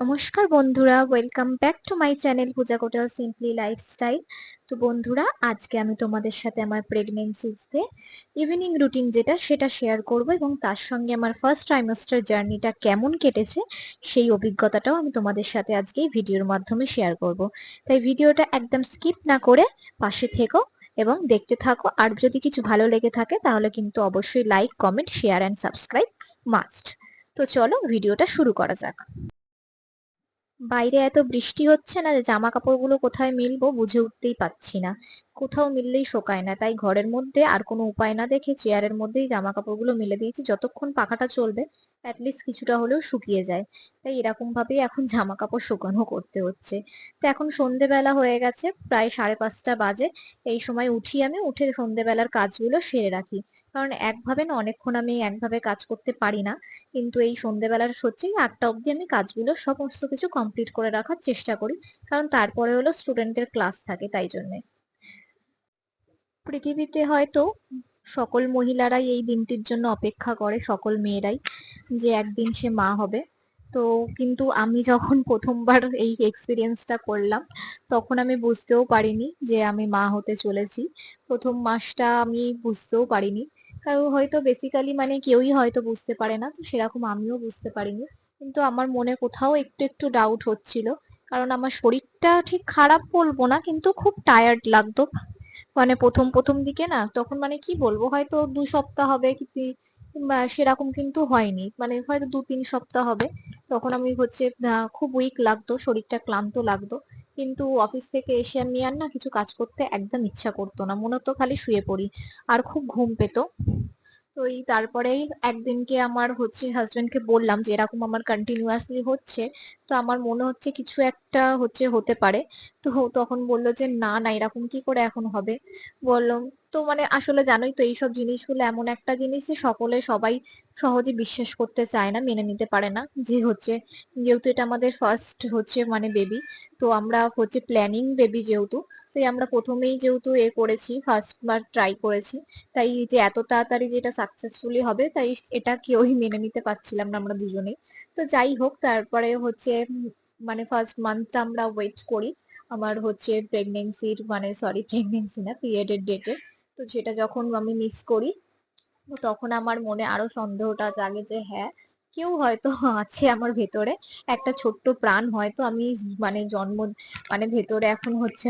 নমস্কার বন্ধুরা welcome back to my channel Puja Kotal simply lifestyle তো বন্ধুরা, আজকে আমি তোমাদের সাথে আমার প্রেগনেন্সিতে ইভিনিং রুটিন যেটা সেটা শেয়ার করব এবং তার সঙ্গে আমার ফার্স্ট ট্রাইমাস্টার জার্নিটা কেমন কেটেছে সেই অভিজ্ঞতাটাও আমি তোমাদের সাথে আজকে ভিডিওর মাধ্যমে শেয়ার করব। তাই ভিডিওটা একদম স্কিপ না করে পাশে থেকো এবং দেখতে থাকো। আর যদি কিছু ভালো লেগে থাকে তাহলে কিন্তু অবশ্যই like comment share and subscribe must তো চলো ভিডিওটা শুরু করা যাক। বাইরে এত বৃষ্টি হচ্ছে না যে জামা কাপড়গুলো কোথায় মিলবো বুঝে উঠতেই পাচ্ছি না। কোথাও মিললেই শোকায় না। তাই ঘরের মধ্যে আর কোনো উপায় না দেখে চেয়ারের মধ্যেই জামা কাপড়গুলো মেলে দিয়েছি। যতক্ষণ পাখাটা চলবে অ্যাটলিস্ট কিছুটা হলেও শুকিয়ে যায়। তাই এরকম ভাবেই এখন জামা কাপড় শুকানো করতে হচ্ছে। তো এখন সন্ধেবেলা হয়ে গেছে, প্রায় সাড়ে পাঁচটা বাজে। এই সময় উঠি আমি, উঠে সন্ধেবেলার কাজগুলো সেরে রাখি। কারণ একভাবে না, অনেকক্ষণ আমি একভাবে কাজ করতে পারি না। কিন্তু এই সন্ধেবেলার সত্যিই আটটা অবধি আমি কাজগুলো সমস্ত কিছু কমপ্লিট করে রাখার চেষ্টা করি। কারণ তারপরে হলো স্টুডেন্টের ক্লাস থাকে তাই জন্যে। পৃথিবীতে হয়তো সকল মহিলারাই এই দিনটির জন্য অপেক্ষা করে, সকল মেয়েরাই, যে একদিন সে মা হবে। তো কিন্তু আমি যখন প্রথমবার এই এক্সপিরিয়েন্সটা করলাম, তখন আমি বুঝতেও পারিনি যে আমি মা হতে চলেছি। প্রথম মাসটা আমি বুঝতেও পারিনি। কারণ হয়তো বেসিক্যালি মানে কেউই হয়তো বুঝতে পারে না, তো সেরকম আমিও বুঝতে পারিনি। কিন্তু আমার মনে কোথাও একটু একটু ডাউট হচ্ছিল। কারণ আমার শরীরটা ঠিক খারাপ বলব না, কিন্তু খুব টায়ার্ড লাগতো। মানে প্রথম প্রথম দিকে না তখন মানে কি বলব? হয়তো দু সপ্তাহ হবে কি সেরকম কিন্তু হয়নি। মানে হয়তো দু, তিন সপ্তাহ হবে। তখন আমি হচ্ছে খুব উইক লাগতো, শরীরটা ক্লান্ত লাগতো। কিন্তু অফিস থেকে এসে আমি আর না কিছু কাজ করতে একদম ইচ্ছা করতো না। মনে হতো খালি শুয়ে পড়ি। আর খুব ঘুম পেতো। তো এই তারপরেই একদিনকে আমার হচ্ছে হাজবেন্ডকে বললাম যে, এরকম আমার কন্টিনিউয়াসলি হচ্ছে। তো আমার মনে হচ্ছে কিছু একটা হচ্ছে হতে পারে। তো তখন বলল যে, না না, এরকম কি করে এখন হবে? বললাম তো মানে আসলে জানোই তো, এইসব জিনিসগুলো এমন একটা জিনিস যে, সকলে সবাই সহজে বিশ্বাস করতে চায় না, মেনে নিতে পারে না। যে হচ্ছে, যেহেতু এটা আমাদের ফার্স্ট হচ্ছে মানে বেবি তো আমরা হচ্ছে প্ল্যানিং বেবি যেহেতু সেই আমরা প্রথমেই যেহেতু এ করেছি ফার্স্ট বার ট্রাই করেছি, তাই যে এত তাড়াতাড়ি যেটা সাকসেসফুলি হবে, তাই এটা কেউই মেনে নিতে পারছিলাম না আমরা দুজনেই। তো যাই হোক, তারপরে হচ্ছে মানে ফার্স্ট মান্থটা আমরা ওয়েট করি। আমার হচ্ছে প্রেগনেন্সির মানে সরি প্রেগনেন্সি না পিরিয়ডের ডেটে তো সেটা যখন আমি মিস করি তখন আমার মনে আরও সন্দেহটা জাগে যে হ্যাঁ কেউ হয়তো আছে আমার ভেতরে। একটা ছোট্ট প্রাণ হয়তো আমি মানে জন্ম মানে ভেতরে এখন হচ্ছে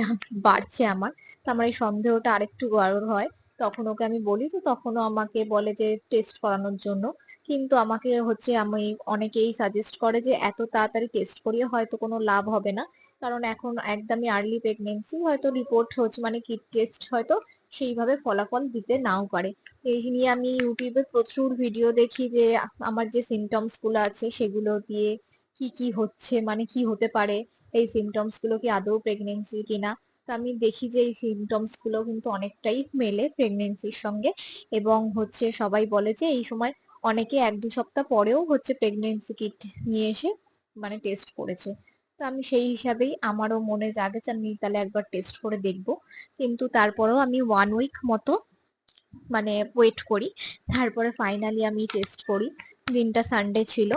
বাড়ছে আমার। তো আমার এই সন্দেহটা আরেকটু গাঢ় হয়। তখন ওকে আমি বলি তো তখনও আমাকে বলে যে টেস্ট করানোর জন্য। কিন্তু আমাকে হচ্ছে আমি অনেকেই সাজেস্ট করে যে এত তাড়াতাড়ি টেস্ট করিয়ে হয়তো কোনো লাভ হবে না। কারণ এখন একদমই আর্লি প্রেগনেন্সি হয়তো রিপোর্ট হচ্ছে মানে কিট টেস্ট হয়তো সেইভাবে ফলাফল দিতে নাও পারে। এই নিয়ে আমি ইউটিউবে প্রচুর ভিডিও দেখি যে আমার যে সিমটমসগুলো আছে সেগুলো দিয়ে কি কি হচ্ছে মানে কি হতে পারে, এই সিমটমসগুলো কি আদৌ প্রেগনেন্সি কিনা। আমি দেখি যে এই সিমটমসগুলো কিন্তু অনেকটাই মেলে প্রেগনেন্সির সঙ্গে এবং হচ্ছে সবাই বলে যে এই সময় অনেকে এক দু সপ্তাহ পরেও হচ্ছে প্রেগনেন্সি কিট নিয়ে এসে মানে টেস্ট করেছে। তো আমি সেই হিসাবেই আমারও মনে জাগে যে আমি তাহলে একবার টেস্ট করে দেখব। কিন্তু তারপরেও আমি ওয়ান উইক মতো মানে ওয়েট করি। তারপরে ফাইনালি আমি টেস্ট করি। দিনটা সানডে ছিল।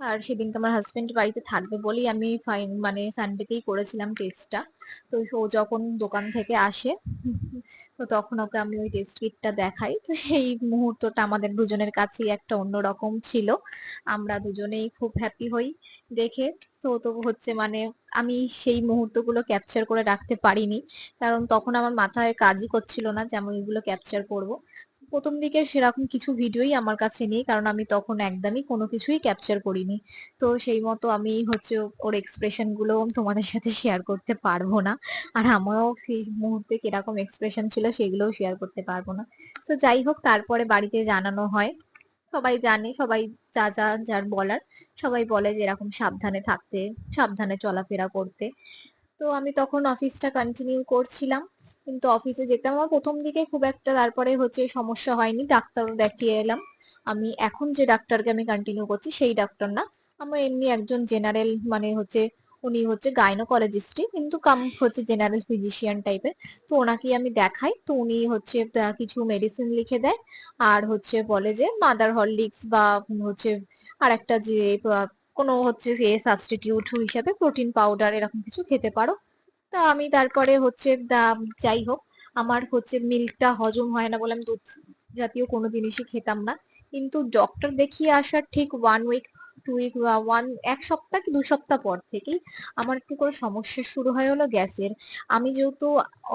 আর সেদিনকে আমার হাজবেন্ড বাড়িতে থাকবে বলেই আমি ফাইন মানে সানডেতেই করেছিলাম টেস্টটা তো ও যখন দোকান থেকে আসে, তো তখন ওকে আমি ওই টেস্ট কিটটা দেখাই। তো সেই মুহূর্তটা আমাদের দুজনের কাছেই একটা অন্যরকম ছিল। আমরা দুজনেই খুব হ্যাপি হই দেখে। তো তো হচ্ছে মানে আমি সেই মুহূর্তগুলো ক্যাপচার করে রাখতে পারিনি। কারণ তখন আমার মাথায় কাজই করছিল না যে আমি এগুলো ক্যাপচার করব। প্রথম দিকে সেরকম কিছু ভিডিওই আমার কাছে নেই, কারণ আমি তখন একদমই কোনো কিছুই ক্যাপচার করিনি। তো সেই মতো আমি হচ্ছে ওর এক্সপ্রেশনগুলো তোমাদের সাথে শেয়ার করতে পারব না। আর আমারও সেই মুহূর্তে কীরকম এক্সপ্রেশন ছিল সেগুলোও শেয়ার করতে পারব না। তো যাই হোক, তারপরে বাড়িতে জানানো হয়। সবাই জানে, সবাই যা যা যার বলার। সবাই বলে যে এরকম সাবধানে থাকতে, সাবধানে চলাফেরা করতে। তো আমি তখন অফিসটা কন্টিনিউ করছিলাম। কিন্তু অফিসে যেতাম, আমার প্রথম দিকে খুব একটা তারপরে হচ্ছে সমস্যা হয়নি, ডাক্তারও দেখিয়ে এলাম। আমি এখন যে ডাক্তারকে আমি কন্টিনিউ করছি, সেই ডাক্তার না। আমার এমনি একজন জেনারেল মানে হচ্ছে উনি হচ্ছে গাইনোকোলজিস্টই কিন্তু কাম হচ্ছে জেনারেল ফিজিশিয়ান টাইপের তো ওনাকেই আমি দেখাই, তো উনি হচ্ছে কিছু মেডিসিন লিখে দেয়। আর হচ্ছে বলে যে মাদার হরলিক্স বা হচ্ছে আর একটা যে কোনো হচ্ছে এ সাবস্টিটিউট হিসাবে প্রোটিন পাউডার এরকম কিছু খেতে পারো। তা আমি তারপরে হচ্ছে যাই হোক, আমার হচ্ছে মিল্কটা হজম হয় না বলে আমি দুধ জাতীয় কোনো জিনিসই খেতাম না। কিন্তু ডক্টর দেখিয়ে আসার ঠিক ওয়ান উইক টু উইক বা ওয়ান এক সপ্তাহ কি দু সপ্তাহ পর থেকেই আমার একটু করে সমস্যা শুরু হয় হলো গ্যাসের। আমি যেহেতু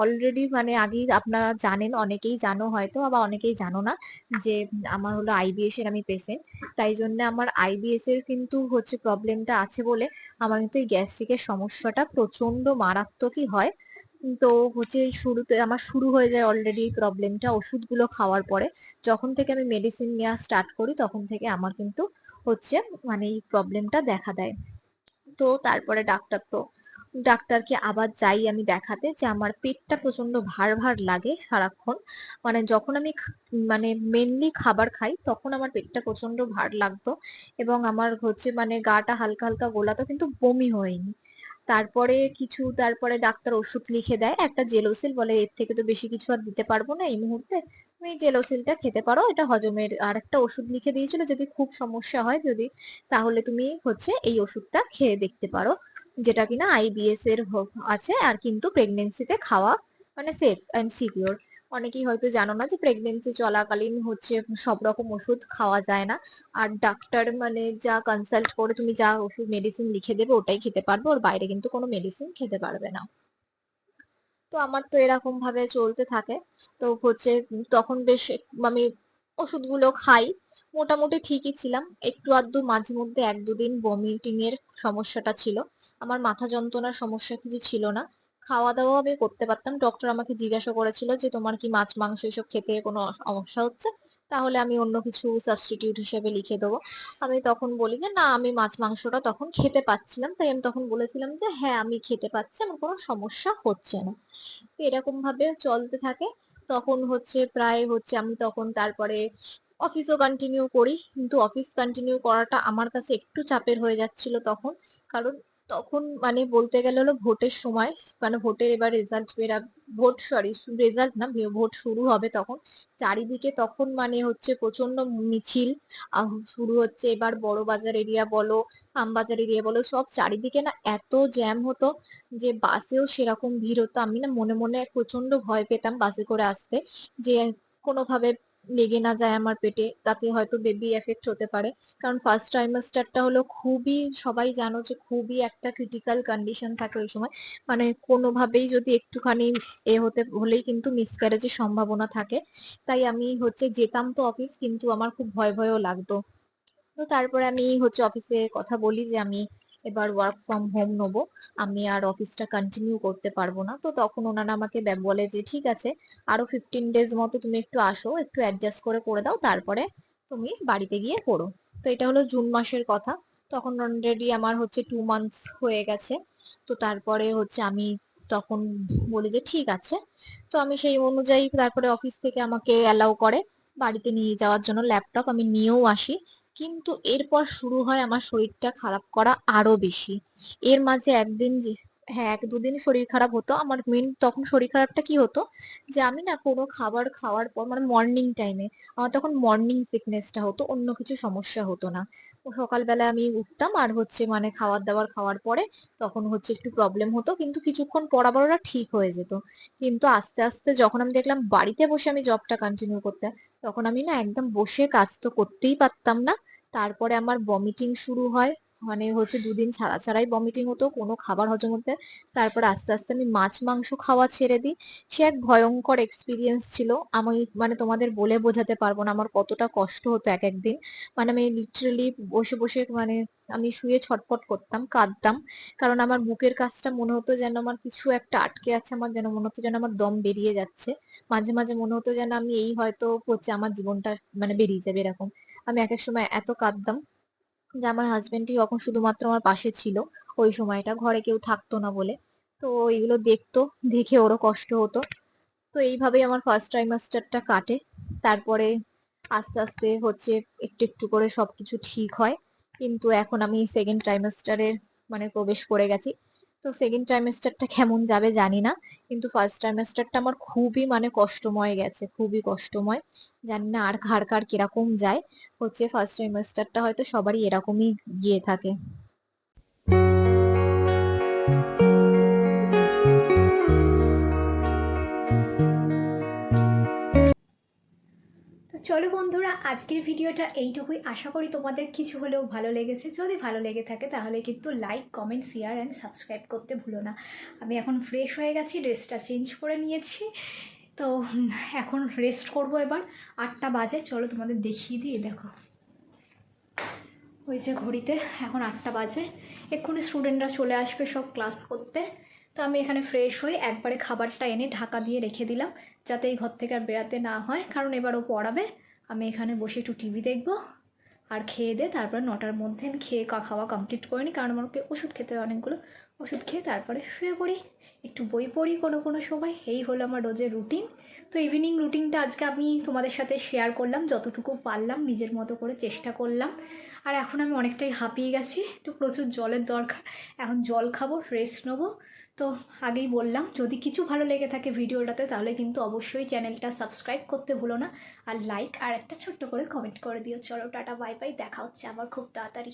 অলরেডি মানে আগেই আপনারা জানেন, অনেকেই জানো হয়তো আবার অনেকেই জানো না যে আমার হলো আইবিএস এর আমি পেশেন্ট তাই জন্য আমার আইবিএস এর কিন্তু হচ্ছে প্রবলেমটা আছে বলে আমার কিন্তু এই গ্যাস্ট্রিকের সমস্যাটা প্রচণ্ড মারাত্মকই হয়। তো হচ্ছে এই শুরুতে আমার শুরু হয়ে যায় অলরেডি এই প্রবলেমটা ওষুধগুলো খাওয়ার পরে। যখন থেকে আমি মেডিসিন নেওয়া স্টার্ট করি তখন থেকে আমার কিন্তু হচ্ছে মানে এই প্রবলেমটা দেখা দেয়। তো তারপরে ডাক্তার তো ডাক্তারকে আবার যাই আমি দেখাতে যে আমার পেটটা প্রচণ্ড ভার ভার লাগে সারাক্ষণ। মানে যখন আমি মানে মেনলি খাবার খাই তখন আমার পেটটা প্রচণ্ড ভার লাগতো এবং আমার হচ্ছে মানে গাটা হালকা হালকা গোলাতো কিন্তু বমি হয়নি। তারপরে কিছু, তারপরে ডাক্তার ওষুধ লিখে দেয়, একটা জেলোসিল বলে, এর থেকে তো বেশি কিছু আর দিতে পারব না এই মুহূর্তে। তুমি জেলোসিলটা খেতে পারো। এটা হজমের আর একটা ওষুধ লিখে দিয়েছিল। যদি খুব সমস্যা হয় যদি, তাহলে তুমি হচ্ছে এই ওষুধটা খেয়ে দেখতে পারো। যেটা কিনা আইবিএস এর আছে আর কিন্তু প্রেগনেন্সিতে খাওয়া মানে সেফ অ্যান্ড সিকিওর অনেকেই হয়তো জানো না যে প্রেগনেন্সি চলাকালীন হচ্ছে সব রকম ওষুধ খাওয়া যায় না। আর ডাক্তার মানে যা কনসাল্ট করে তুমি যা ওষুধ মেডিসিন লিখে দেবে ওটাই খেতে পারবে। ওর বাইরে কিন্তু কোনো মেডিসিন খেতে পারবে না। তো আমার তো এরকম ভাবে চলতে থাকে। তো হচ্ছে তখন বেশ আমি ওষুধগুলো খাই। মোটামুটি ঠিকই ছিলাম। একটু আধটু মাঝে মধ্যে এক দুদিন বমিটিং এর সমস্যাটা ছিল। আমার মাথা যন্ত্রণার সমস্যা কিছু ছিল না। খাওয়া দাওয়া আমি করতে পারতাম। ডক্টর আমাকে জিজ্ঞাসা করেছিল যে, তোমার কি মাছ, মাংস এসব খেতে কোনো সমস্যা হচ্ছে? তাহলে আমি অন্য কিছু সাবস্টিটিউট হিসেবে লিখে দেবো। আমি তখন বলি যে, না, আমি মাছ মাংসটা তখন খেতে পাচ্ছিলাম। তাই আমি তখন বলেছিলাম যে হ্যাঁ আমি খেতে পাচ্ছি, আমার কোনো সমস্যা হচ্ছে না। তো এরকম ভাবে চলতে থাকে। তখন হচ্ছে প্রায় হচ্ছে আমি তখন তারপরে অফিসও কন্টিনিউ করি। কিন্তু অফিস কন্টিনিউ করাটা আমার কাছে একটু চাপের হয়ে যাচ্ছিল তখন। কারণ তখন মানে বলতে গেলে হলো ভোটের সময় মানে ভোটের এবার রেজাল্ট বেরা, ভোট সরি রেজাল্ট না ভোট শুরু হবে তখন। চারিদিকে তখন মানে হচ্ছে প্রচণ্ড মিছিল শুরু হচ্ছে। এবার বড় বাজার এরিয়া বলো আমবাজার এরিয়া বলো, সব চারিদিকে না এত জ্যাম হতো যে বাসেও সেরকম ভিড় হতো। আমি না মনে মনে প্রচণ্ড ভয় পেতাম বাসে করে আসতে যে কোনোভাবে লেগে না যায় আমার পেটে, তাতে হয়তো বেবি এফেক্ট হতে পারে। কারণ ফার্স্ট ট্রাইমাস্টারটা হলো খুবই, সবাই জানো যে খুবই একটা ক্রিটিক্যাল কন্ডিশন থাকে ওই সময়। মানে কোনোভাবেই যদি একটুখানি এ হতে, হলেই কিন্তু মিসক্যারেজের সম্ভাবনা থাকে। তাই আমি হচ্ছে যেতাম তো অফিস কিন্তু আমার খুব ভয় ভয়ও লাগতো। তো তারপরে আমি হচ্ছে অফিসে কথা বলি যে আমি এবার ওয়ার্ক ফ্রম হোম নেব। আমি আর অফিসটা কন্টিনিউ করতে পারব না। তো তখন ওনারা আমাকে বলে যে, ঠিক আছে, আরও ফিফটিন ডেজ মতো তুমি একটু আসো, একটু অ্যাডজাস্ট করে করে দাও, তারপরে তুমি বাড়িতে গিয়ে পড়ো। তো এটা হলো জুন মাসের কথা। তখন অলরেডি আমার হচ্ছে টু মান্থস হয়ে গেছে। তো তারপরে হচ্ছে আমি তখন বলি যে, ঠিক আছে। তো আমি সেই অনুযায়ী তারপরে অফিস থেকে আমাকে অ্যালাউ করে বাড়িতে নিয়ে যাওয়ার জন্য ল্যাপটপ আমি নিয়েও আসি। কিন্তু এরপর শুরু হয় আমার শরীরটা খারাপ করা আরও বেশি। এর মাঝে একদিন যে হ্যাঁ এক দুদিন শরীর খারাপ হতো। আমার মেন তখন শরীর খারাপটা কি হতো? যে আমি না কোনো খাবার খাওয়ার পর মানে মর্নিং টাইমে আমার তখন মর্নিং সিকনেসটা হতো, অন্য কিছু সমস্যা হতো না। সকালবেলা আমি উঠতাম আর হচ্ছে মানে খাবার দাবার খাওয়ার পরে তখন হচ্ছে একটু প্রবলেম হতো, কিন্তু কিছুক্ষণ পর আবার ওরা ঠিক হয়ে যেত। কিন্তু আস্তে আস্তে যখন আমি দেখলাম বাড়িতে বসে আমি জবটা কন্টিনিউ করতে, তখন আমি না একদম বসে কাজ তো করতেই পারতাম না। তারপরে আমার বমিটিং শুরু হয় মানে হচ্ছে দুদিন ছাড়া ছাড়াই বমিটিং হতো, কোনো খাবার হজম হতে। তারপর আস্তে আস্তে আমি মাছ, মাংস খাওয়া ছেড়ে দিই। সে এক ভয়ঙ্কর এক্সপিরিয়েন্স ছিল। আমি মানে তোমাদের বলে বোঝাতে পারব না আমার কতটা কষ্ট হতো এক একদিন মানে আমি লিটারেলি বসে বসে মানে আমি শুয়ে ছটফট করতাম, কাঁদতাম। কারণ আমার বুকের কাজটা মনে হতো যেন আমার কিছু একটা আটকে আছে, আমার যেন মনে হতো যেন আমার দম বেরিয়ে যাচ্ছে। মাঝে মাঝে মনে হতো যেন আমি এই হয়তো হচ্ছে আমার জীবনটা মানে বেরিয়ে যাবে এরকম। আমি এক এক সময় এত কাঁদতাম। যে আমার হাজবেন্ডই তখন শুধুমাত্র আমার পাশে ছিল, ওই সময়টা ঘরে কেউ থাকতো না বলে। তো এইগুলো দেখতো, দেখে ওরও কষ্ট হতো। তো এইভাবেই আমার ফার্স্ট ট্রাইমাস্টারটা কাটে। তারপরে আস্তে আস্তে হচ্ছে একটু একটু করে সবকিছু ঠিক হয়। কিন্তু এখন আমি সেকেন্ড ট্রাইমাস্টারের মানে প্রবেশ করে গেছি। তো সেকেন্ড ট্রাইমেস্টারটা কেমন যাবে জানি না, কিন্তু ফার্স্ট ট্রাইমেস্টারটা আমার খুবই মানে কষ্টময় গেছে, খুবই কষ্টময়। জানি না আর কার কার কীরকম যায়, হচ্ছে ফার্স্ট ট্রাইমেস্টারটা হয়তো সবারই এরকমই গিয়ে থাকে। চলো বন্ধুরা, আজকের ভিডিওটা এইটুকুই। আশা করি তোমাদের কিছু হলেও ভালো লেগেছে। যদি ভালো লেগে থাকে তাহলে কিন্তু like comment share and subscribe করতে ভুলো না। আমি এখন ফ্রেশ হয়ে গেছি ড্রেসটা চেঞ্জ করে নিয়েছি। তো এখন রেস্ট করব এবার। আটটা বাজে, চলো তোমাদের দেখিয়ে দিই, দেখো। ওই যে ঘড়িতে, এখন আটটা বাজে। এক্ষুনি স্টুডেন্টরা চলে আসবে সব ক্লাস করতে। তো আমি এখানে ফ্রেশ হয়ে একবারে খাবারটা এনে ঢাকা দিয়ে রেখে দিলাম, যাতে এই ঘর থেকে আর বেরাতে না হয়। কারণ এবার ও পড়াবে, আমি এখানে বসে একটু টিভি দেখব আর খেয়ে দে তারপরে নটার মধ্যে আমি খেয়ে খাওয়া কমপ্লিট করে নিই কারণ আমাকে ওষুধ খেতে হয়, অনেকগুলো ওষুধ খেয়ে তারপরে শুয়ে পড়ি। একটু বই পড়ি কোনো কোনো সময়। এই হলো আমার রোজের রুটিন তো ইভিনিং রুটিনটা আজকে আমি তোমাদের সাথে শেয়ার করলাম, যতটুকু পারলাম, নিজের মতো করে চেষ্টা করলাম। আর এখন আমি অনেকটাই হাঁপিয়ে গেছি, একটু প্রচুর জলের দরকার। এখন জল খাব রেস্ট নেব। তো আগেই বললাম, যদি কিছু ভালো লেগে থাকে ভিডিওটাতে, তাহলে কিন্তু অবশ্যই চ্যানেলটা সাবস্ক্রাইব করতে ভুলো না। আর লাইক আর একটা ছোট্ট করে কমেন্ট করে দিও। চলো, টাটা বাই বাই দেখা হচ্ছে আমার খুব তাড়াতাড়ি।